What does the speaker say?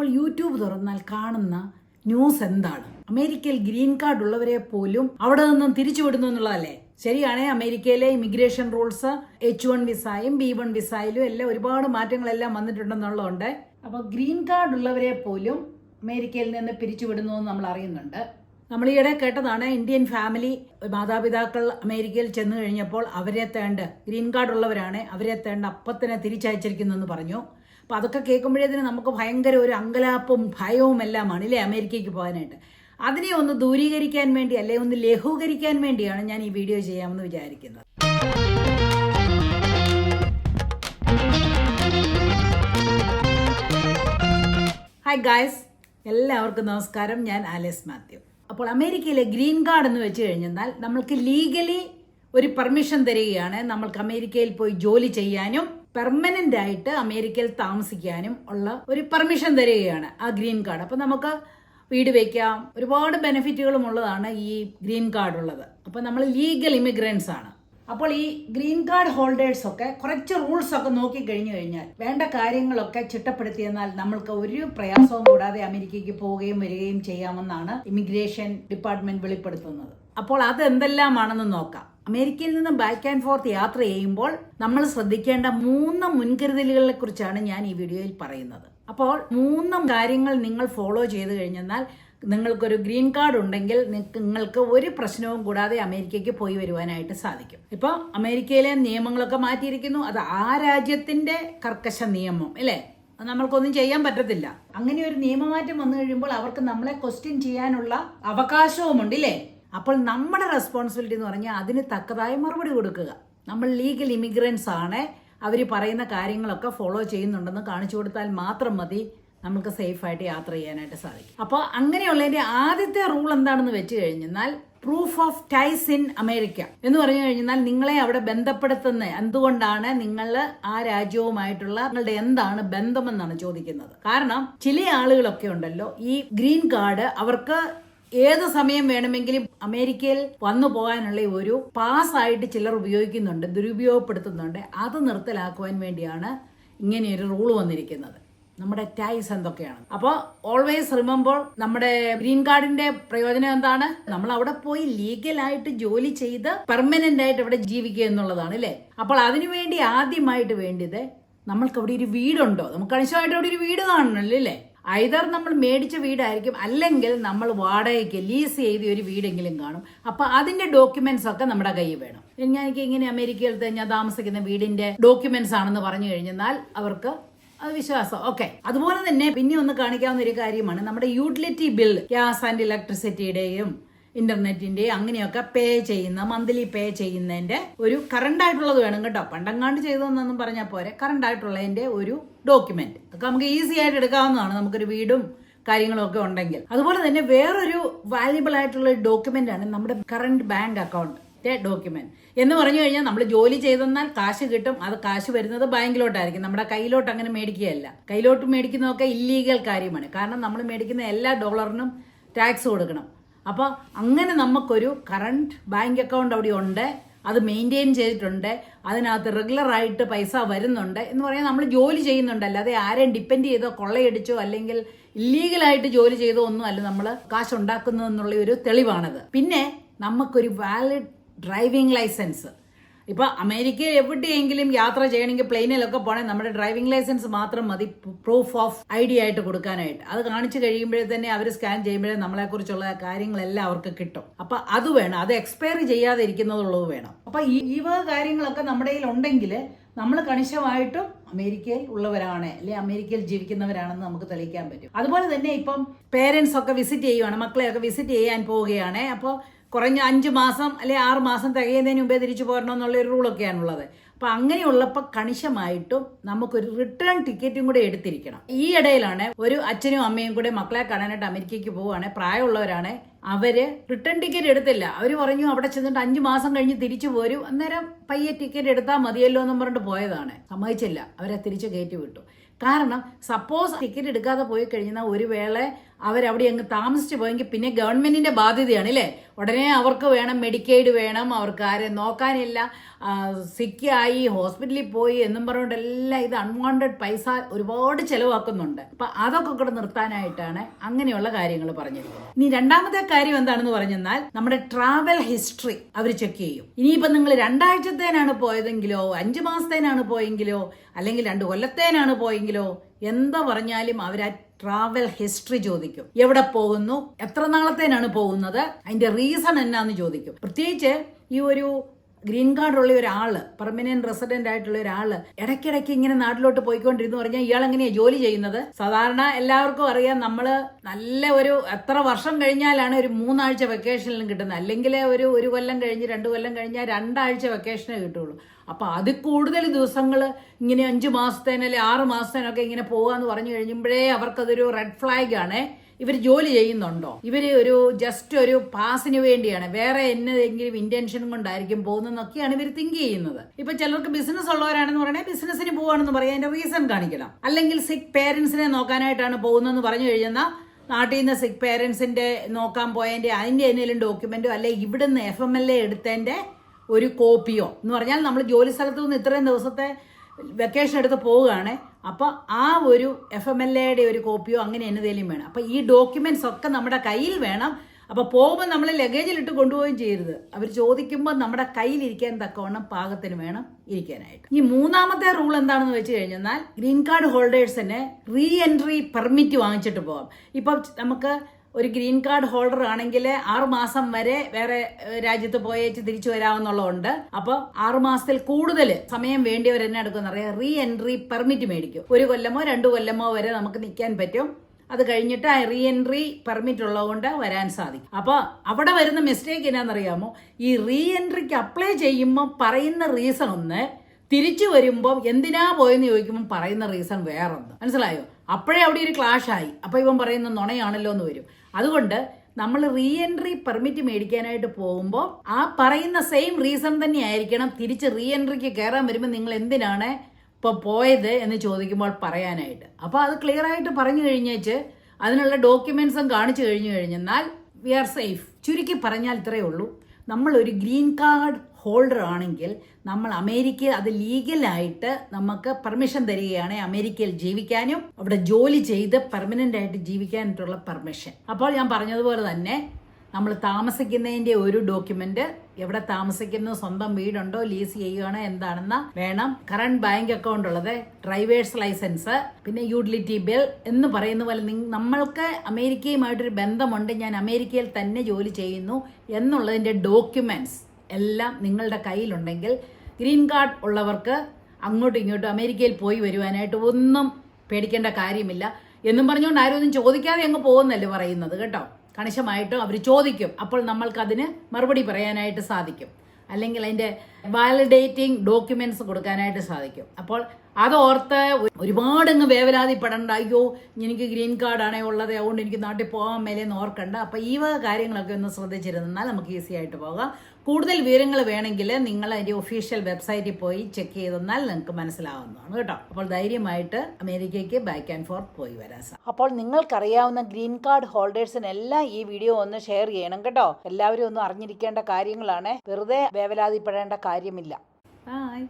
ഇപ്പോൾ യൂട്യൂബ് തുറന്നാൽ കാണുന്ന ന്യൂസ് എന്താണ്? അമേരിക്കയിൽ ഗ്രീൻ കാർഡ് ഉള്ളവരെ പോലും അവിടെ നിന്നും തിരിച്ചുവിടുന്നു എന്നുള്ളതല്ലേ? ശരിയാണേ അമേരിക്കയിലെ ഇമിഗ്രേഷൻ റൂൾസ് എച്ച് വൺ വിസായും ബി വൺ വിസായിലും എല്ലാം ഒരുപാട് മാറ്റങ്ങളെല്ലാം വന്നിട്ടുണ്ടെന്നുള്ളതുണ്ട് അപ്പോൾ ഗ്രീൻ കാർഡ് ഉള്ളവരെ പോലും അമേരിക്കയിൽ നിന്ന് പിരിച്ചുവിടുന്നു എന്ന് നമ്മൾ അറിയുന്നുണ്ട്. നമ്മൾ ഈയിടെ കേട്ടതാണ് ഇന്ത്യൻ ഫാമിലി മാതാപിതാക്കൾ അമേരിക്കയിൽ ചെന്നു കഴിഞ്ഞപ്പോൾ അവരെ തേണ്ട ഗ്രീൻ കാർഡ് ഉള്ളവരാണ് അവരെ തേണ്ട അപ്പത്തിനെ തിരിച്ചയച്ചിരിക്കുന്നു എന്ന് പറഞ്ഞു. അപ്പോൾ അതൊക്കെ കേൾക്കുമ്പോഴേതിന് നമുക്ക് ഭയങ്കര ഒരു അങ്കലാപ്പും ഭയവും എല്ലാമാണ് ഇല്ലേ അമേരിക്കയ്ക്ക് പോകാനായിട്ട്. അതിനെ ഒന്ന് ദൂരീകരിക്കാൻ വേണ്ടി അല്ലെ ഒന്ന് ലഘൂകരിക്കാൻ വേണ്ടിയാണ് ഞാൻ ഈ വീഡിയോ ചെയ്യാമെന്ന് വിചാരിക്കുന്നത്. ഹായ് ഗായ്സ് എല്ലാവർക്കും നമസ്കാരം. ഞാൻ ആലിസ് മാത്യു. അപ്പോൾ അമേരിക്കയിലെ ഗ്രീൻ കാർഡ് എന്ന് വെച്ച് കഴിഞ്ഞാൽ നമ്മൾക്ക് ലീഗലി ഒരു പെർമിഷൻ തരികയാണ്. നമ്മൾക്ക് അമേരിക്കയിൽ പോയി ജോലി ചെയ്യാനും പെർമനന്റ് ആയിട്ട് അമേരിക്കയിൽ താമസിക്കാനും ഉള്ള ഒരു പെർമിഷൻ തരികയാണ് ആ ഗ്രീൻ കാർഡ് അപ്പോൾ നമുക്ക് വീട് വയ്ക്കാം ഒരുപാട് ബെനിഫിറ്റുകളും ഉള്ളതാണ് ഈ ഗ്രീൻ കാർഡ് ഉള്ളത്. അപ്പോൾ നമ്മൾ ലീഗൽ ഇമിഗ്രൻസ് ആണ്. അപ്പോൾ ഈ ഗ്രീൻ കാർഡ് ഹോൾഡേഴ്സ് ഒക്കെ കുറച്ച് റൂൾസ് ഒക്കെ നോക്കി കഴിഞ്ഞു കഴിഞ്ഞാൽ വേണ്ട കാര്യങ്ങളൊക്കെ ചിട്ടപ്പെടുത്തിയെന്നാൽ നമ്മൾക്ക് ഒരു പ്രയാസവും കൂടാതെ അമേരിക്കയ്ക്ക് പോവുകയും വരികയും ചെയ്യാമെന്നാണ് ഇമിഗ്രേഷൻ ഡിപ്പാർട്ട്മെന്റ് വെളിപ്പെടുത്തുന്നത്. അപ്പോൾ അത് എന്തെല്ലാമാണെന്ന് നോക്കാം. അമേരിക്കയിൽ നിന്ന് ബാക്ക് ആൻഡ് ഫോർത്ത് യാത്ര ചെയ്യുമ്പോൾ നമ്മൾ ശ്രദ്ധിക്കേണ്ട മൂന്ന് മുൻകരുതലുകളെ കുറിച്ചാണ് ഞാൻ ഈ വീഡിയോയിൽ പറയുന്നത്. അപ്പോൾ മൂന്ന് കാര്യങ്ങൾ നിങ്ങൾ ഫോളോ ചെയ്ത് കഴിഞ്ഞെന്നാൽ നിങ്ങൾക്കൊരു ഗ്രീൻ കാർഡ് ഉണ്ടെങ്കിൽ നിങ്ങൾക്ക് ഒരു പ്രശ്നവും കൂടാതെ അമേരിക്കയ്ക്ക് പോയി വരുവാനായിട്ട് സാധിക്കും. ഇപ്പോൾ അമേരിക്കയിലെ നിയമങ്ങളൊക്കെ മാറ്റിയിരിക്കുന്നു. അത് ആ രാജ്യത്തിന്റെ കർക്കശ നിയമം അല്ലേ? നമ്മൾക്കൊന്നും ചെയ്യാൻ പറ്റത്തില്ല. അങ്ങനെ ഒരു നിയമമാറ്റം വന്നു കഴിയുമ്പോൾ അവർക്ക് നമ്മളെ ക്വസ്റ്റ്യൻ ചെയ്യാനുള്ള അവകാശവുമുണ്ട് ഇല്ലേ? അപ്പോൾ നമ്മുടെ റെസ്പോൺസിബിലിറ്റി എന്ന് പറഞ്ഞാൽ അതിന് തക്കതായ മറുപടി കൊടുക്കുക. നമ്മൾ ലീഗൽ ഇമിഗ്രൻസ് ആണ്. അവർ പറയുന്ന കാര്യങ്ങളൊക്കെ ഫോളോ ചെയ്യുന്നുണ്ടെന്ന് കാണിച്ചു കൊടുത്താൽ മാത്രം മതി നമുക്ക് സേഫായിട്ട് യാത്ര ചെയ്യാനായിട്ട് സാധിക്കും. അപ്പോൾ അങ്ങനെയുള്ളതിന്റെ ആദ്യത്തെ റൂൾ എന്താണെന്ന് വെച്ച് കഴിഞ്ഞാൽ proof of ties in America എന്ന് പറഞ്ഞു കഴിഞ്ഞാൽ നിങ്ങളെ അവിടെ ബന്ധപ്പെടുത്തുന്ന എന്തുകൊണ്ടാണ് നിങ്ങൾ ആ രാജ്യവുമായിട്ടുള്ള നിങ്ങളുടെ എന്താണ് ബന്ധമെന്നാണ് ചോദിക്കുന്നത്. കാരണം ചില ആളുകളൊക്കെ ഉണ്ടല്ലോ ഈ ഗ്രീൻ കാർഡ് അവർക്ക് ഏത് സമയം വേണമെങ്കിലും അമേരിക്കയിൽ വന്നു പോകാനുള്ള ഒരു പാസ് ആയിട്ട് ചിലർ ഉപയോഗിക്കുന്നുണ്ട് ദുരുപയോഗപ്പെടുത്തുന്നുണ്ട്. അത് നിർത്തലാക്കുവാൻ വേണ്ടിയാണ് ഇങ്ങനെയൊരു റൂൾ വന്നിരിക്കുന്നത്. നമ്മുടെ ടൈസ് എന്തൊക്കെയാണ്? അപ്പോൾ ഓൾവേസ് റിമെമ്പോൾ നമ്മുടെ ഗ്രീൻ കാർഡിന്റെ പ്രയോജനം എന്താണ്? നമ്മൾ അവിടെ പോയി ലീഗലായിട്ട് ജോലി ചെയ്ത് പെർമനന്റ് ആയിട്ട് ഇവിടെ ജീവിക്കുക എന്നുള്ളതാണ് അല്ലേ? അപ്പോൾ അതിനുവേണ്ടി ആദ്യമായിട്ട് വേണ്ടിയത് നമ്മൾക്ക് അവിടെ ഒരു വീടുണ്ടോ? നമുക്ക് കണിശമായിട്ട് അവിടെ ഒരു വീട് കാണണമല്ലോ അല്ലേ? ഐതർ നമ്മൾ മേടിച്ച വീടായിരിക്കും അല്ലെങ്കിൽ നമ്മൾ വാടകയ്ക്ക് ലീസ് ചെയ്ത ഒരു വീടെങ്കിലും കാണും. അപ്പൊ അതിന്റെ ഡോക്യുമെന്റ്സ് ഒക്കെ നമ്മുടെ കയ്യിൽ വേണം. ഞാൻ എനിക്ക് ഇങ്ങനെ അമേരിക്കയിലത്തെ ഞാൻ താമസിക്കുന്ന വീടിന്റെ ഡോക്യുമെന്റ്സ് ആണെന്ന് പറഞ്ഞു കഴിഞ്ഞാൽ അവർക്ക് അത് വിശ്വാസം. ഓക്കെ അതുപോലെ തന്നെ പിന്നെ ഒന്ന് കാണിക്കാവുന്ന ഒരു കാര്യമാണ്. നമ്മുടെ യൂട്ടിലിറ്റി ബിൽ ഗ്യാസ് ആൻഡ് ഇലക്ട്രിസിറ്റിയുടെയും ഇന്റർനെറ്റിന്റെ അങ്ങനെയൊക്കെ പേ ചെയ്യുന്ന മന്ത്ലി പേ ചെയ്യുന്നതിന്റെ ഒരു കറണ്ട് ആയിട്ടുള്ളത് വേണം കേട്ടോ. പണ്ടങ്ങാണ്ട് ചെയ്തതെന്നൊന്നും പറഞ്ഞാൽ പോരെ. കറണ്ട് ആയിട്ടുള്ളതിന്റെ ഒരു ഡോക്യുമെന്റ് അതൊക്കെ നമുക്ക് ഈസി ആയിട്ട് എടുക്കാവുന്നതാണ്. നമുക്കൊരു വീടും കാര്യങ്ങളൊക്കെ ഉണ്ടെങ്കിൽ. അതുപോലെ തന്നെ വേറൊരു വാല്യുബിൾ ആയിട്ടുള്ള ഡോക്യുമെന്റ് ആണ് നമ്മുടെ കറണ്ട് ബാങ്ക് അക്കൗണ്ട് ഡോക്യുമെന്റ് എന്ന് പറഞ്ഞു കഴിഞ്ഞാൽ നമ്മൾ ജോലി ചെയ്തെന്നാൽ കാശ് കിട്ടും. അത് കാശ് വരുന്നത് ബാങ്കിലോട്ടായിരിക്കും. നമ്മുടെ കയ്യിലോട്ട് അങ്ങനെ മേടിക്കുകയല്ല. കയ്യിലോട്ട് മേടിക്കുന്നതൊക്കെ ഇല്ലീഗൽ കാര്യമാണ്. കാരണം നമ്മൾ മേടിക്കുന്ന എല്ലാ ഡോളറിനും ടാക്സ് കൊടുക്കണം. അപ്പോൾ അങ്ങനെ നമുക്കൊരു കറണ്ട് ബാങ്ക് അക്കൗണ്ട് അവിടെ ഉണ്ട്. അത് മെയിന്റെയിൻ ചെയ്തിട്ടുണ്ട്. അതിനകത്ത് റെഗുലറായിട്ട് പൈസ വരുന്നുണ്ട്. എന്ന് പറയാൻ നമ്മൾ ജോലി ചെയ്യുന്നുണ്ട്. അല്ലാതെ ആരെയും ഡിപ്പെൻഡ് ചെയ്തോ കൊള്ളയടിച്ചോ അല്ലെങ്കിൽ ഇല്ലീഗലായിട്ട് ജോലി ചെയ്തോ ഒന്നുമല്ല നമ്മൾ കാശ് ഉണ്ടാക്കുന്നതെന്നുള്ള ഒരു തെളിവാണത്. പിന്നെ നമുക്കൊരു വാലിഡ് ഡ്രൈവിംഗ് ലൈസൻസ് ഇപ്പൊ അമേരിക്കയിൽ എവിടെയെങ്കിലും യാത്ര ചെയ്യണമെങ്കിൽ പ്ലെയിനിലൊക്കെ പോകണേ നമ്മുടെ ഡ്രൈവിംഗ് ലൈസൻസ് മാത്രം മതി പ്രൂഫ് ഓഫ് ഐ ഡി ആയിട്ട് കൊടുക്കാനായിട്ട്. അത് കാണിച്ചു കഴിയുമ്പോഴേ തന്നെ അവർ സ്കാൻ ചെയ്യുമ്പോഴേ നമ്മളെക്കുറിച്ചുള്ള കാര്യങ്ങളെല്ലാം അവർക്ക് കിട്ടും. അപ്പൊ അത് വേണം അത് എക്സ്പയർ ചെയ്യാതെ ഇരിക്കുന്നതുള്ളത് വേണം. അപ്പൊ ഈ ഈ വക കാര്യങ്ങളൊക്കെ നമ്മുടെ കയ്യിൽ ഉണ്ടെങ്കിൽ നമ്മൾ കണിശമായിട്ടും അമേരിക്കയിൽ ഉള്ളവരാണ് അല്ലെ അമേരിക്കയിൽ ജീവിക്കുന്നവരാണെന്ന് നമുക്ക് തെളിയിക്കാൻ പറ്റും. അതുപോലെ തന്നെ ഇപ്പം പേരൻസ് ഒക്കെ വിസിറ്റ് ചെയ്യുവാണ് മക്കളെയൊക്കെ വിസിറ്റ് ചെയ്യാൻ പോവുകയാണ്. അപ്പോൾ കുറഞ്ഞ അഞ്ച് മാസം അല്ലെ ആറ് മാസം തികയുന്നതിന് മുമ്പേ തിരിച്ചു പോരണം എന്നുള്ള ഒരു റൂളൊക്കെയാണുള്ളത്. അപ്പൊ അങ്ങനെയുള്ളപ്പോൾ കണിശമായിട്ടും നമുക്കൊരു റിട്ടേൺ ടിക്കറ്റും കൂടെ എടുത്തിരിക്കണം. ഈ ഇടയിലാണ് ഒരു അച്ഛനും അമ്മയും കൂടെ മക്കളെ കാണാനായിട്ട് അമേരിക്കയ്ക്ക് പോവുകയാണ് പ്രായമുള്ളവരാണ്. അവർ റിട്ടേൺ ടിക്കറ്റ് എടുത്തില്ല. അവർ പറഞ്ഞു അവിടെ ചെന്നിട്ട് അഞ്ച് മാസം കഴിഞ്ഞ് തിരിച്ചു പോരും. അന്നേരം പയ്യെ ടിക്കറ്റ് എടുത്താൽ മതിയല്ലോ എന്നും പറഞ്ഞിട്ട് പോയതാണ്. സമ്മതിച്ചില്ല. അവരെ തിരിച്ച് കയറ്റി വിട്ടു. കാരണം സപ്പോസ് ടിക്കറ്റ് എടുക്കാതെ പോയി കഴിഞ്ഞാൽ ഒരു വേള അവരവിടെ അങ്ങ് താമസിച്ചു പോയെങ്കിൽ പിന്നെ ഗവൺമെന്റിന്റെ ബാധ്യതയാണ് അല്ലേ? ഉടനെ അവർക്ക് വേണം മെഡിക്കേഡ് വേണം അവർക്ക് ആരെ നോക്കാനില്ല. സിക്കായി ഹോസ്പിറ്റലിൽ പോയി എന്നും പറഞ്ഞുകൊണ്ട് എല്ലാം ഇത് അൺവാണ്ടഡ് പൈസ ഒരുപാട് ചെലവാക്കുന്നുണ്ട്. അപ്പൊ അതൊക്കെ കൂടെ നിർത്താനായിട്ടാണ് അങ്ങനെയുള്ള കാര്യങ്ങൾ പറഞ്ഞത് ഇനി രണ്ടാമത്തെ കാര്യം എന്താണെന്ന് പറഞ്ഞെന്നാൽ നമ്മുടെ ട്രാവൽ ഹിസ്റ്ററി അവർ ചെക്ക് ചെയ്യും. ഇനിയിപ്പോ നിങ്ങൾ രണ്ടാഴ്ചത്തേനാണ് പോയതെങ്കിലോ അഞ്ചു മാസത്തേനാണ് പോയെങ്കിലോ അല്ലെങ്കിൽ രണ്ട് കൊല്ലത്തേനാണ് പോയെങ്കിലോ എന്താ പറഞ്ഞാലും അവർ ആ ട്രാവൽ ഹിസ്റ്ററി ചോദിക്കും. എവിടെ പോകുന്നു? എത്ര നാളത്തേനാണ് പോകുന്നത്? അതിന്റെ റീസൺ എന്നാന്ന് ചോദിക്കും. പ്രത്യേകിച്ച് ഈ ഒരു ഗ്രീൻ കാർഡ് ഉള്ള ഒരാൾ പെർമനന്റ് റെസിഡന്റ് ആയിട്ടുള്ള ഒരാൾ ഇടയ്ക്കിടയ്ക്ക് ഇങ്ങനെ നാട്ടിലോട്ട് പോയിക്കൊണ്ടിരുന്നു പറഞ്ഞാൽ ഇയാൾ എങ്ങനെയാ ജോലി ചെയ്യുന്നത്? സാധാരണ എല്ലാവർക്കും അറിയാം നമ്മൾ നല്ല ഒരു എത്ര വർഷം കഴിഞ്ഞാലാണ് ഒരു മൂന്നാഴ്ച വെക്കേഷനിലും കിട്ടുന്നത്. അല്ലെങ്കിൽ ഒരു ഒരു കൊല്ലം കഴിഞ്ഞ് രണ്ട് കൊല്ലം കഴിഞ്ഞാൽ രണ്ടാഴ്ച വെക്കേഷനേ കിട്ടുള്ളൂ. അപ്പൊ അത് കൂടുതൽ ദിവസങ്ങൾ ഇങ്ങനെ അഞ്ച് മാസത്തേന് അല്ലെങ്കിൽ ആറ് മാസത്തേനൊക്കെ ഇങ്ങനെ പോകാമെന്ന് പറഞ്ഞു കഴിയുമ്പോഴേ അവർക്കതൊരു റെഡ് ഫ്ലാഗ് ആണ്. ഇവർ ജോലി ചെയ്യുന്നുണ്ടോ? ഇവർ ഒരു ജസ്റ്റ് ഒരു പാസിന് വേണ്ടിയാണ്. വേറെ എന്നതെങ്കിലും ഇന്റൻഷൻ കൊണ്ടായിരിക്കും പോകുന്നതെന്നൊക്കെയാണ് ഇവർ തിങ്ക് ചെയ്യുന്നത്. ഇപ്പൊ ചിലർക്ക് ബിസിനസ് ഉള്ളവരാണെന്ന് പറയണേ ബിസിനസ്സിന് പോവാണെന്ന് പറയാൻ അതിന്റെ റീസൺ കാണിക്കണം. അല്ലെങ്കിൽ സിക്ക് പേരൻസിനെ നോക്കാനായിട്ടാണ് പോകുന്നതെന്ന് പറഞ്ഞു കഴിഞ്ഞാൽ നാട്ടിൽ നിന്ന് സിക്ക് പേരൻസിന്റെ നോക്കാൻ പോയതിന്റെ അതിന്റെ എന്തെങ്കിലും ഡോക്യുമെന്റോ അല്ലെ ഇവിടുന്ന് എഫ് എം എൽ എ എടുത്തതിന്റെ ഒരു കോപ്പിയോ എന്ന് പറഞ്ഞാൽ നമ്മൾ ജോലി സ്ഥലത്ത് നിന്ന് ഇത്രയും ദിവസത്തെ വെക്കേഷൻ എടുത്ത് പോവുകയാണ്. അപ്പോൾ ആ ഒരു എഫ് എം എൽ എയുടെ ഒരു കോപ്പിയോ അങ്ങനെ എന്തെങ്കിലും വേണം. അപ്പോൾ ഈ ഡോക്യുമെന്റ്സ് ഒക്കെ നമ്മുടെ കയ്യിൽ വേണം. അപ്പോൾ പോകുമ്പോൾ നമ്മൾ ലഗേജിലിട്ട് കൊണ്ടുപോവുകയും ചെയ്യരുത്. അവർ ചോദിക്കുമ്പോൾ നമ്മുടെ കയ്യിൽ ഇരിക്കാൻ തക്കവണ്ണം പാകത്തിന് വേണം ഇരിക്കാനായിട്ട്. ഈ മൂന്നാമത്തെ റൂൾ എന്താണെന്ന് വെച്ച് കഴിഞ്ഞാൽ ഗ്രീൻ കാർഡ് ഹോൾഡേഴ്സിന് റീ എൻട്രി പെർമിറ്റ് വാങ്ങിച്ചിട്ട് പോകാം ഇപ്പം നമുക്ക് ഒരു ഗ്രീൻ കാർഡ് ഹോൾഡർ ആണെങ്കിൽ ആറുമാസം വരെ വേറെ രാജ്യത്ത് പോയേച്ച് തിരിച്ചു വരാമെന്നുള്ളതുണ്ട് അപ്പോൾ ആറുമാസത്തിൽ കൂടുതൽ സമയം വേണ്ടിയവർ എന്നെ എടുക്കുന്ന? അറിയാം റീ എൻട്രി പെർമിറ്റ് മേടിക്കും. ഒരു കൊല്ലമോ രണ്ട് കൊല്ലമോ വരെ നമുക്ക് നിൽക്കാൻ പറ്റും. അത് കഴിഞ്ഞിട്ട് ആ റീ എൻട്രി പെർമിറ്റ് ഉള്ളതുകൊണ്ട് വരാൻ സാധിക്കും. അപ്പോൾ അവിടെ വരുന്ന മിസ്റ്റേക്ക് എന്നാണെന്നറിയാമോ ഈ റീ എൻട്രിക്ക് അപ്ലൈ ചെയ്യുമ്പോൾ പറയുന്ന റീസൺ ഒന്ന് തിരിച്ചു വരുമ്പോൾ എന്തിനാ പോയെന്ന് ചോദിക്കുമ്പോൾ പറയുന്ന റീസൺ വേറൊന്ന്. മനസ്സിലായോ? അപ്പോഴേ അവിടെ ഒരു ക്ലാഷ് ആയി. അപ്പോൾ ഇവൻ പറയുന്ന നുണയാണല്ലോ എന്ന് വരും. അതുകൊണ്ട് നമ്മൾ റീ എൻട്രി പെർമിറ്റ് മേടിക്കാനായിട്ട് പോകുമ്പോൾ ആ പറയുന്ന സെയിം റീസൺ തന്നെ ആയിരിക്കണം തിരിച്ച് റീ എൻട്രിക്ക് കയറാൻ വരുമ്പോൾ നിങ്ങൾ എന്തിനാണ് ഇപ്പോൾ പോയത് എന്ന് ചോദിക്കുമ്പോൾ പറയാനായിട്ട്. അപ്പോൾ അത് ക്ലിയർ ആയിട്ട് പറഞ്ഞു കഴിഞ്ഞേച്ച് അതിനുള്ള ഡോക്യുമെൻസും കാണിച്ചു കഴിഞ്ഞു കഴിഞ്ഞെന്നാൽ വി ആർ സേഫ് ചുരുക്കി പറഞ്ഞാൽ ഇത്രയേ ഉള്ളൂ. നമ്മൾ ഒരു ഗ്രീൻ കാർഡ് ഹോൾഡർ ആണെങ്കിൽ നമ്മൾ അമേരിക്കയിൽ അത് ലീഗലായിട്ട് നമുക്ക് പെർമിഷൻ തരികയാണ് അമേരിക്കയിൽ ജീവിക്കാനും അവിടെ ജോലി ചെയ്ത് പെർമനന്റ് ആയിട്ട് ജീവിക്കാനായിട്ടുള്ള പെർമിഷൻ അപ്പോൾ ഞാൻ പറഞ്ഞതുപോലെ തന്നെ നമ്മൾ താമസിക്കുന്നതിന്റെ ഒരു ഡോക്യുമെന്റ് എവിടെ താമസിക്കുന്നു സ്വന്തം വീടുണ്ടോ ലീസ് ചെയ്യുകയാണോ എന്താണെന്ന് വേണം. കറണ്ട് ബാങ്ക് അക്കൗണ്ട് ഉള്ളത് ഡ്രൈവേഴ്സ് ലൈസൻസ് പിന്നെ യൂട്ടിലിറ്റി ബിൽ എന്ന് പറയുന്ന പോലെ നമ്മൾക്ക് അമേരിക്കയുമായിട്ടൊരു ബന്ധമുണ്ട് ഞാൻ അമേരിക്കയിൽ തന്നെ ജോലി ചെയ്യുന്നു എന്നുള്ളതിന്റെ ഡോക്യുമെന്റ്സ് എല്ലാം നിങ്ങളുടെ കയ്യിലുണ്ടെങ്കിൽ ഗ്രീൻ കാർഡ് ഉള്ളവർക്ക് അങ്ങോട്ടും ഇങ്ങോട്ടും അമേരിക്കയിൽ പോയി വരുവാനായിട്ട് ഒന്നും പേടിക്കേണ്ട കാര്യമില്ല. എന്നും പറഞ്ഞുകൊണ്ട് ആരും ഒന്നും ചോദിക്കാതെ അങ്ങ് പോകുന്നല്ലേ പറയുന്നത് കേട്ടോ? കണിശമായിട്ടും അവർ ചോദിക്കും. അപ്പോൾ നമ്മൾക്ക് അതിന് മറുപടി പറയാനായിട്ട് സാധിക്കും. അല്ലെങ്കിൽ അതിന്റെ വാലിഡേറ്റിംഗ് ഡോക്യുമെന്റ്സ് കൊടുക്കാനായിട്ട് സാധിക്കും. അപ്പോൾ അതോർത്ത് ഒരുപാട് അങ്ങ് വേവലാതിപ്പെടേണ്ട. അയ്യോ എനിക്ക് ഗ്രീൻ കാർഡാണേ ഉള്ളത്. അതുകൊണ്ട് എനിക്ക് നാട്ടിൽ പോകാൻ മേലെ എന്ന് ഓർക്കണ്ട. അപ്പോൾ ഈ വക കാര്യങ്ങളൊക്കെ ഒന്ന് ശ്രദ്ധിച്ചിരുന്നാൽ നമുക്ക് ഈസി ആയിട്ട് പോകാം. കൂടുതൽ വിവരങ്ങൾ വേണമെങ്കിൽ നിങ്ങൾ അതിന്റെ ഒഫീഷ്യൽ വെബ്സൈറ്റിൽ പോയി ചെക്ക് ചെയ്തെന്നാൽ നിങ്ങൾക്ക് മനസ്സിലാവുന്നതാണ് കേട്ടോ. അപ്പോൾ ധൈര്യമായിട്ട് അമേരിക്കയ്ക്ക് ബാക്ക് ആൻഡ് ഫോർത്ത് പോയി വരാൻ സാർ. അപ്പോൾ നിങ്ങൾക്കറിയാവുന്ന ഗ്രീൻ കാർഡ് ഹോൾഡേഴ്സിനെല്ലാം ഈ വീഡിയോ ഒന്ന് ഷെയർ ചെയ്യണം കേട്ടോ. എല്ലാവരും ഒന്നും അറിഞ്ഞിരിക്കേണ്ട കാര്യങ്ങളാണ്. വെറുതെ വേവലാതിപ്പെടേണ്ട കാര്യമില്ല. ബൈ